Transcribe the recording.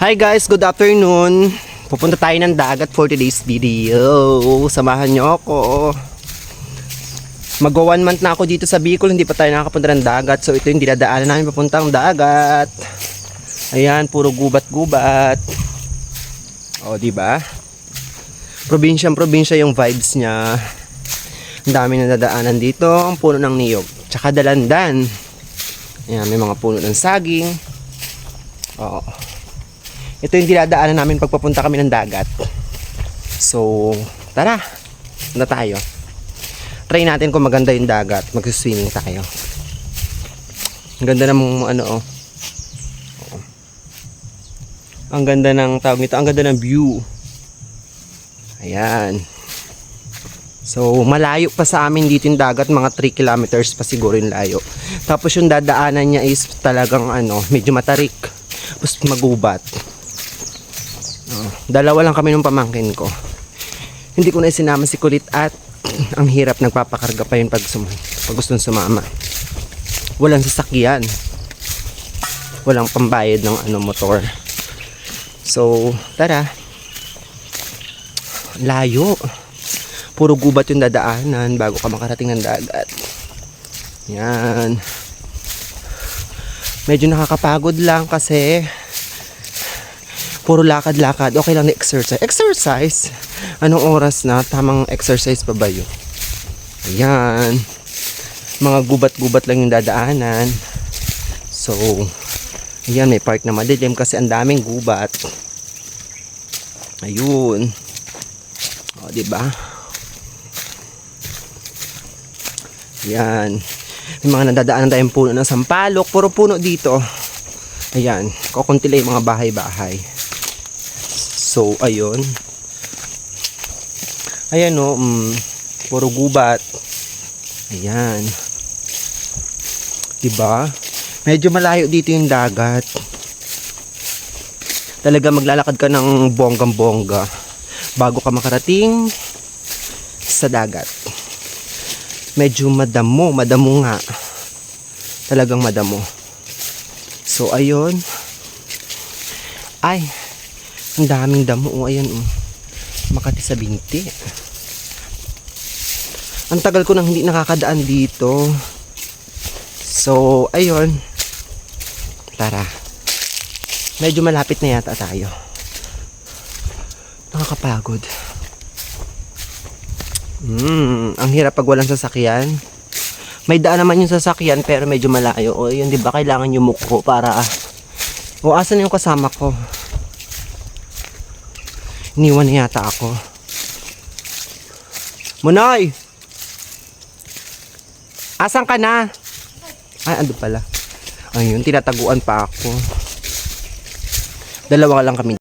Hi guys, good afternoon. Pupunta tayo ng dagat for today's video. Samahan nyo ako. Mag one month na ako dito sa Bicol, hindi pa tayo nakakapunta ng dagat. So ito yung dinadaanan namin papuntang dagat. Ayan, puro gubat-gubat. O, di ba? Probinsyang probinsya yung vibes niya. Ang dami na dadaanan dito. Ang puno ng niyog. Tsaka dalandan. Ayan, may mga puno ng saging. Oo. Ito yung dinadaanan namin pagpapunta kami ng dagat. So, tara. Punta tayo. Try natin kung maganda yung dagat. Mag-swimming tayo. Ang ganda ng ano oh. Ang ganda ng tawag nito. Ang ganda ng view. Ayan. So, malayo pa sa amin dito yung dagat. Mga 3 kilometers pa siguro yung layo. Tapos yung dadaanan niya is talagang ano, medyo matarik. Tapos magubat. Oh, dalawa lang kami nung pamangkin ko. Hindi ko na sinama si Kulit at ang hirap nagpapakarga pa yun pag, sum pag gustong sumama. Walang sasakyan. Walang pambayad ng ano motor. So, tara. Layo. Puro gubat yung dadaanan bago ka makarating ng dagat. Yan. Medyo nakakapagod lang kasi puro lakad-lakad. Okay lang na exercise. Exercise? Anong oras na? Tamang exercise pa ba yun? Ayan. Mga gubat-gubat lang yung dadaanan. So, ayan, may park na madilim kasi ang daming gubat. Ayun. O, ba? Yan. May mga nadadaanan tayong puno ng sampalok. Puro puno dito. Ayan. Kukunti lang yung mga bahay-bahay. So, ayun. Ayan o. Mm, puro gubat. Ayan. Diba? Medyo malayo dito yung dagat. Talaga maglalakad ka ng bonggang-bongga bago ka makarating sa dagat medyo madamo, madamo nga. Talagang madamo. So, ayun. Ay, ang daming damo. Oh, ayan, oh. Makati sa binti. Ang tagal ko nang hindi nakakadaan dito. So, ayun. Tara. Medyo malapit na yata tayo. Nakakapagod. Hmm, ang hirap pag walang sasakyan. May daan naman yung sasakyan pero medyo malayo. O yun, di ba kailangan yung muko para... O asan yung kasama ko? Iniwan na yata ako. Munoy! Asan ka na? Ay, ando pala. Ayun, tinataguan pa ako. Dalawa lang kami